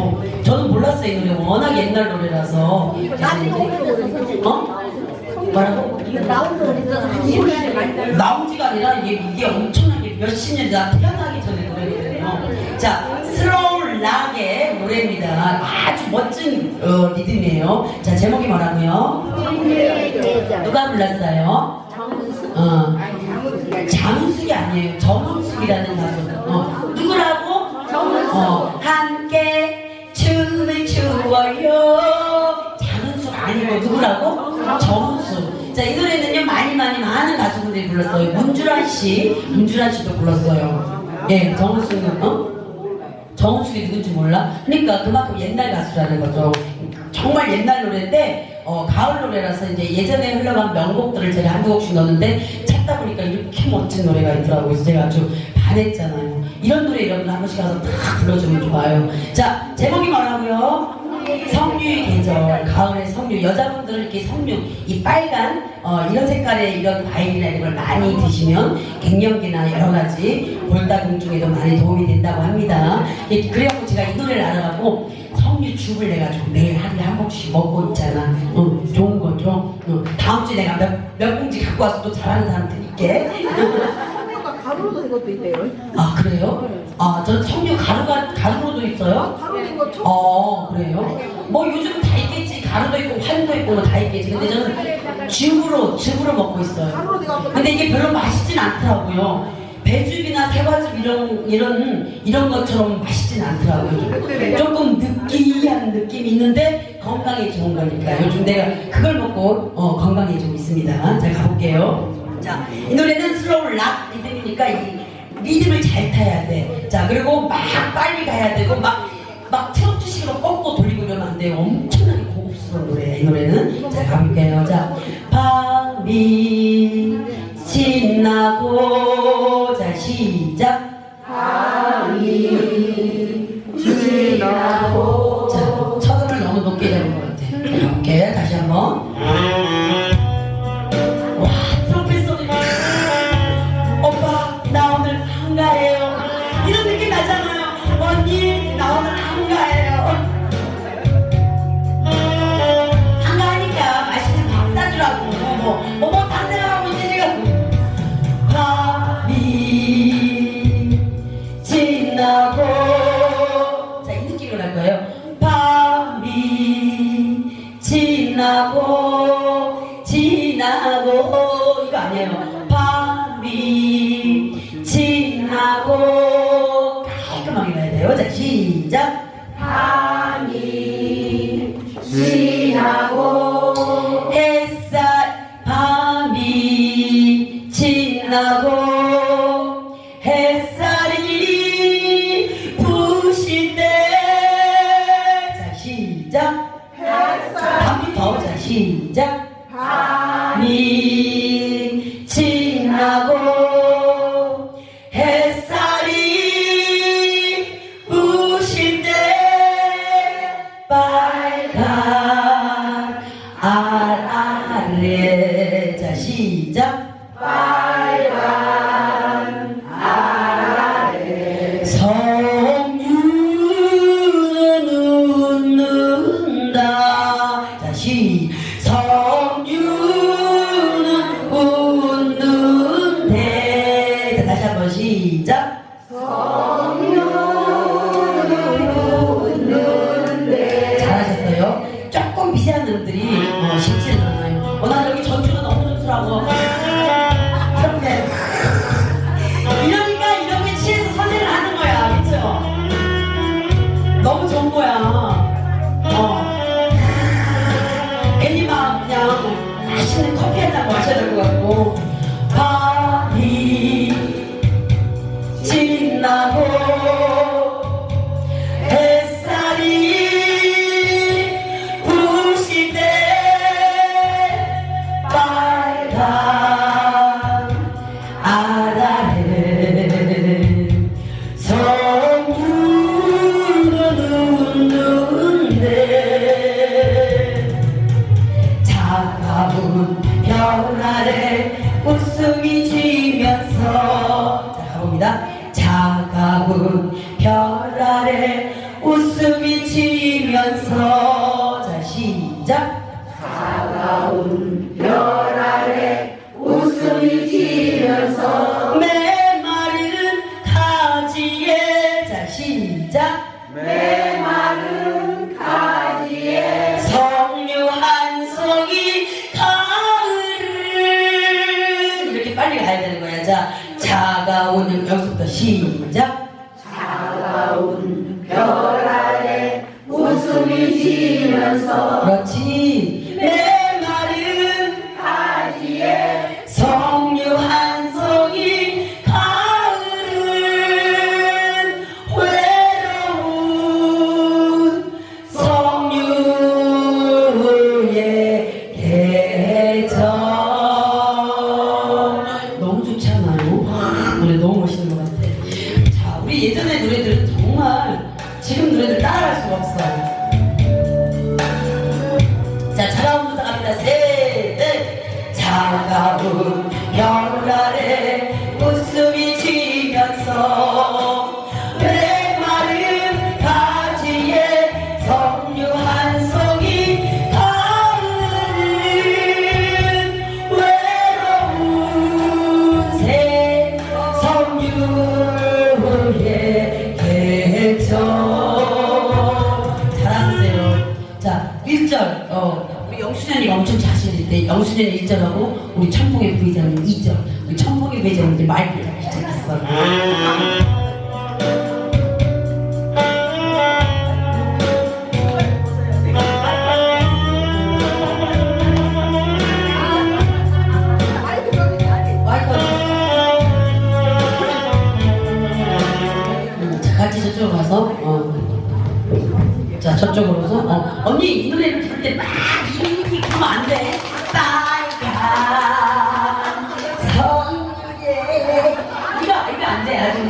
어, 저는 몰랐어요 이 노래 워낙 옛날 노래라서. 어? 뭐라고? 나온 지가 아니라 이게, 이게 엄청나게 몇십 년이 나 태어나기 전에 노래거든요. 자, 슬로우 락의 노래입니다. 아주 멋진 어, 리듬이에요. 자, 제목이 뭐라고요? 누가 불렀어요? 어, 장은숙이 아니에요. 정은숙이라는 가수. 어, 누구라고? 어, 함께 어요. 장은숙 아니고 누구라고? 정은숙. 자, 이 노래는요, 많이 많이 많은 가수분들이 불렀어요. 문주란 씨, 문주란 씨도 불렀어요. 예, 정은숙은, 어? 정은숙이 누군지 몰라? 그러니까 그만큼 옛날 가수라는 거죠. 정말 옛날 노래인데 어, 가을 노래라서 이제 예전에 흘러간 명곡들을 제가 한두 곡씩 넣었는데 찾다 보니까 이렇게 멋진 노래가 있더라고요. 그래서 제가 아주 반했잖아요. 이런 노래 여러분 한 번씩 가서 다 불러주면 좋아요. 자 제목이 뭐라고요? 성류의 계절, 가을의 성류. 여자분들은 이렇게 성류, 이 빨간 어, 이런 색깔의 이런 과일이나 이런 걸 많이 드시면 갱년기나 여러 가지 골다공증에도 많이 도움이 된다고 합니다. 예, 그래갖고 제가 이 노래를 알아가고 성류죽을 내가 좀 매일 하루에 한 봉씩 먹고 있잖아. 응, 좋은 거죠. 응, 다음 주에 내가 몇, 몇 봉지 갖고 와서 또 잘하는 사람 드릴게. 가루로 된 것도 있대요. 아 그래요? 아, 전 성류 가루가 가루로도 있어요? 가루 된거 처음. 어 그래요? 뭐 요즘 다 있겠지 가루도 있고 활도 있고 뭐 다 있겠지 근데 저는 즙으로 즙으로 먹고 있어요 가루로. 근데 이게 별로 맛있진 않더라고요 배즙이나 새과즙 이런 이런 이런 것처럼 맛있진 않더라고요 조금 느끼한 느낌이 있는데 건강에 좋은 거니까 요즘 내가 그걸 먹고 어, 건강해지고 있습니다 자 가볼게요 자 이 노래는 슬로우 락 리듬이니까 이 리듬을 잘 타야 돼. 자, 그리고 막 빨리 가야 되고, 막, 막 트로트 식으로 꺾고 돌리고 이러면 안 돼요. 엄청나게 고급스러운 노래예요, 이 노래는. 자, 가볼게요. 자, 밤이 지나고, 지나고 이거 아니에요. 밤이 지나고. 깔끔하게 가야 돼요. 자 시작. 밤이 지나고. 햇살 밤이 지나고 지나고 햇살이 때 빨간 알 아래 자 시작. 빨 고 지면서 자 가봅니다 차가운 차가운 여기서부터 시작 예전의 노래들은 정말 지금 노래들 따라갈 수가 없어 영수년이 1절하고 우리 천봉의 부회장님 2절. 우리 천봉의 부회장님 이제 마이크 잡기 시작했어. 음, 자, 같이 저쪽으로 가서. 어. 자, 저쪽으로서. 어. 언니, 이 노래를 부를 때막 이렇게 하면 안 돼. 빨